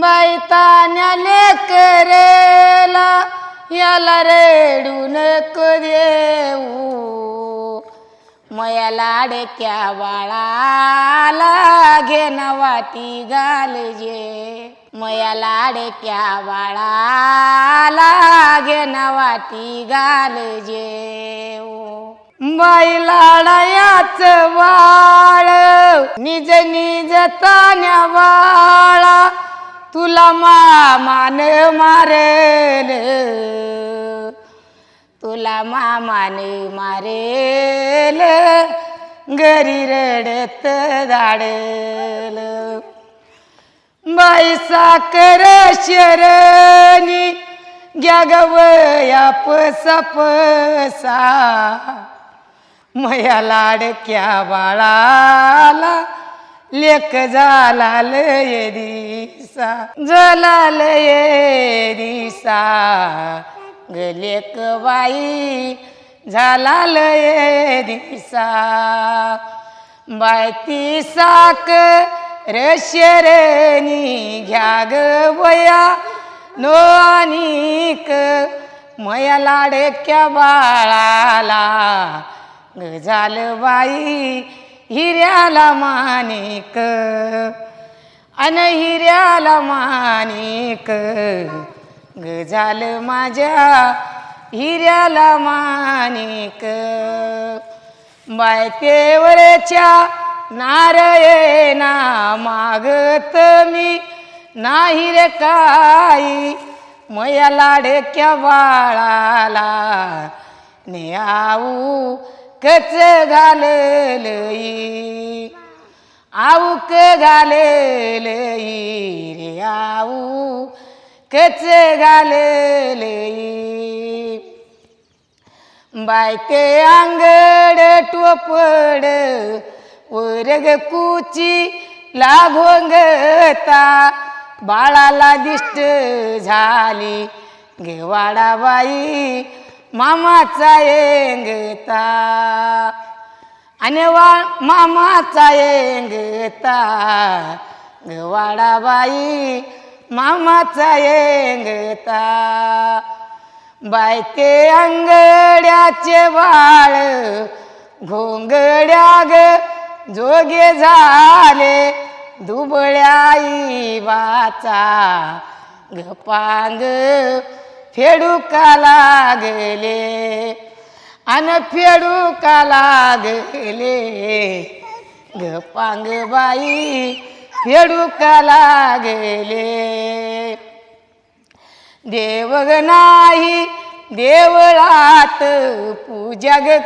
बाई करेला याला रेडू नको देऊ मया लाडक्या बाळाला घेना वाटी घालजे. मया लाडक्या बाळाला घेना वाटी घालजे. बाई लाडायाच बाळ निज निज तान्या बाळा तुला मामान मारेल तुला मामाने मारेल घरी रडत दाडल बाई साकर शरणी ग्या गवया पसा पसा. मया लाडक्या बाळाला लेक झाला लय दिसा झाला लय दिसा. ग लेख बाई झाला लय दिसा. बाय ती साक रशरणी घ्या ग वया नो आणिक मया लाडक्या बाळाला. ग झालं बाई हिऱ्याला मानिक अन हिऱ्याला मानिक ग माझ्या हिऱ्याला मानिक बाय तेवरच्या नारयणा मागत मी नाही रे काही. मया लाडक्या बाळाला न्याऊ कच घाललई आऊक घाललई रे आऊ कच घाललई बायके अंगड टोपड वरग कुची लागोंगता बाळाला दिष्ट झाली घेवाडा बाई मामाचा येंगता. आणि वा मामाचा येंगता. घेवाडा बाई मामाचा येंगता. बायके अंगड्याचे बाळ घोंगड्या ग जोगे झाले. दुबळ्याई वाचा गपांग पांग फेडूका लागले अन फेडूका लागले ग बाई फेडूका लागले देवग नाही देवळात पूजा ग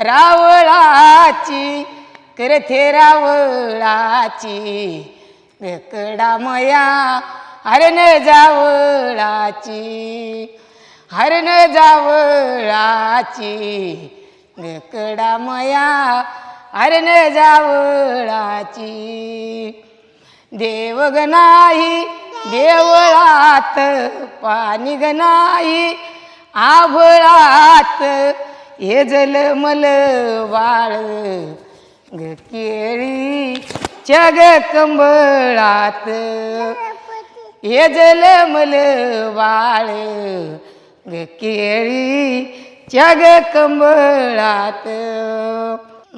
रावळाची करते रावळाची. गकडा मया हरण जावळाची हरण जावळाची गकडा मया हरण जावळाची. देवग नाही देवळात पाणी ग नाही आभळात हे जल मल बाळ ग केळी चग कंबळात हे जलमल बाळ ग केळी जग कंबळात.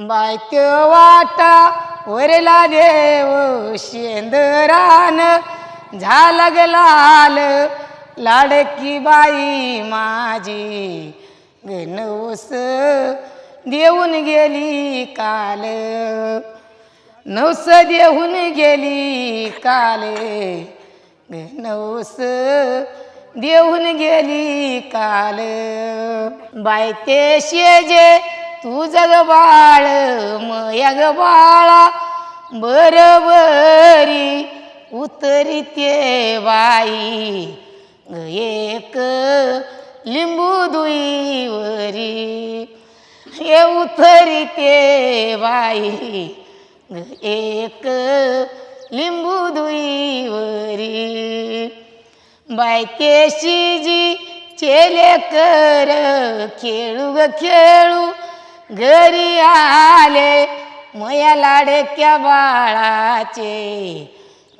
बायक वाटा वरला देव शेंदरान झाला लाल लाडकी बाई माझी. ग नवस देऊन गेली काल नवस देऊन गेली काल. नवस देऊन गेली काल. बाय ते शेजे तू जग बाळ मया बाळा. बरोबरी उतरी ते बाई. ग एक लिंबू दुईवरी. हे उतरी ते बाई. ग एक लिंबू दुईवरी. बायकेशी चेले कर खेळू ग खेळू. घरी आले मया लाडक्या बाळाचे.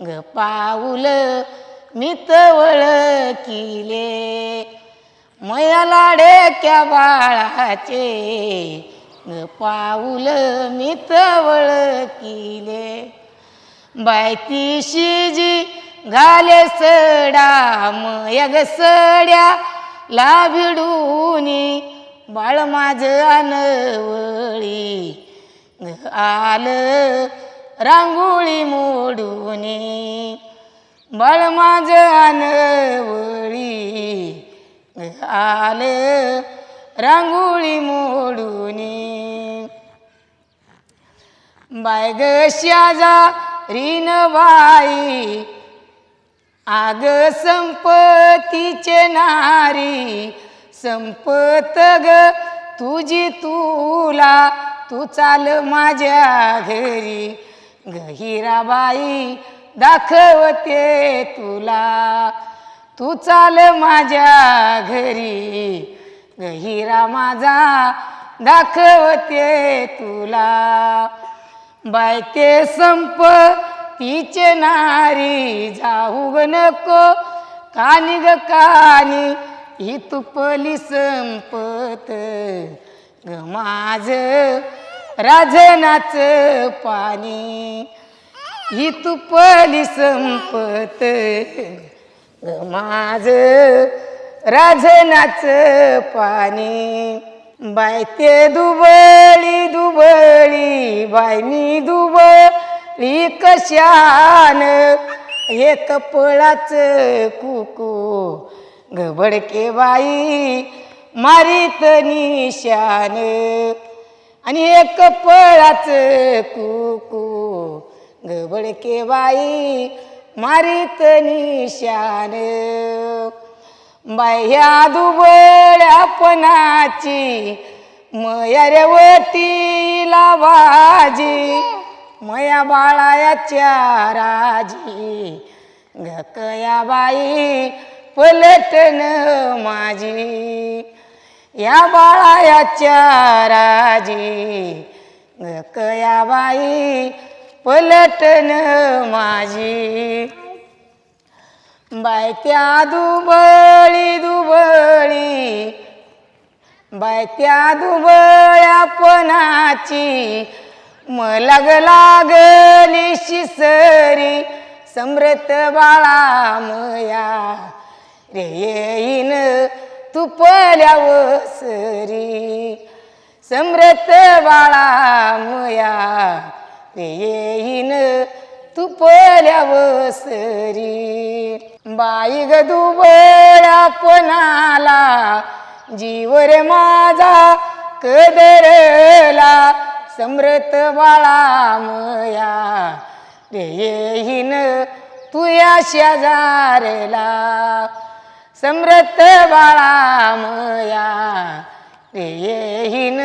ग पाऊल मी तवळ किले मया लाडेक्या बाळाचे. ग पाऊल मी तवळ किले बायती जी घाले सडा मग सड्या ला भिडूनी बाळ माझ अनवळी आल रांगोळी मोडूनी. बाळ माझ अनवळी आल रांगोळी मोडूनी. बाय ग शाजा रीन बाई आग संपतीचे नारी संपत ग. तुझी तुला तू चाल माझ्या घरी. गहिराबाई दाखवते तुला. तू चाल माझ्या घरी. गहिरा माझा दाखवते तुला. बाय ते संप तिचे नारी जाऊ ग नको. कानी ग कानी ही तुपली संपत. ग माझ राजनाच पाणी ही तुपली संपत. ग माझ राजनाच पाणी बाय ते दुबळी दुबळी बाय मी कशान एक पळाच कुकू. घबडके बाई मारीत निशान. आणि एक पळाच कुकू. घबडके बाई मारीत निशान. बाह्या दुबळ्यापणाची पणाची मया रे मया बाळायाच्या राजी गकया बाई पलटन माझी. या बाळायाच्या राजी गकया बाई पलटन माझी. बायत्या दुबळी दुबळी बायत्या दुबळ्या पणाची मलग लागली शिसरी समृत बाळा मया. रे येईन तुपल्याव सरी समृत बाळा मया. रे येईन तुपल्याव सरी. बाई ग दुबळ्या पणाला जीवर माझा कदरला. समृत बाळामया. रे येईन तू या समृत बाळामया. रे येईन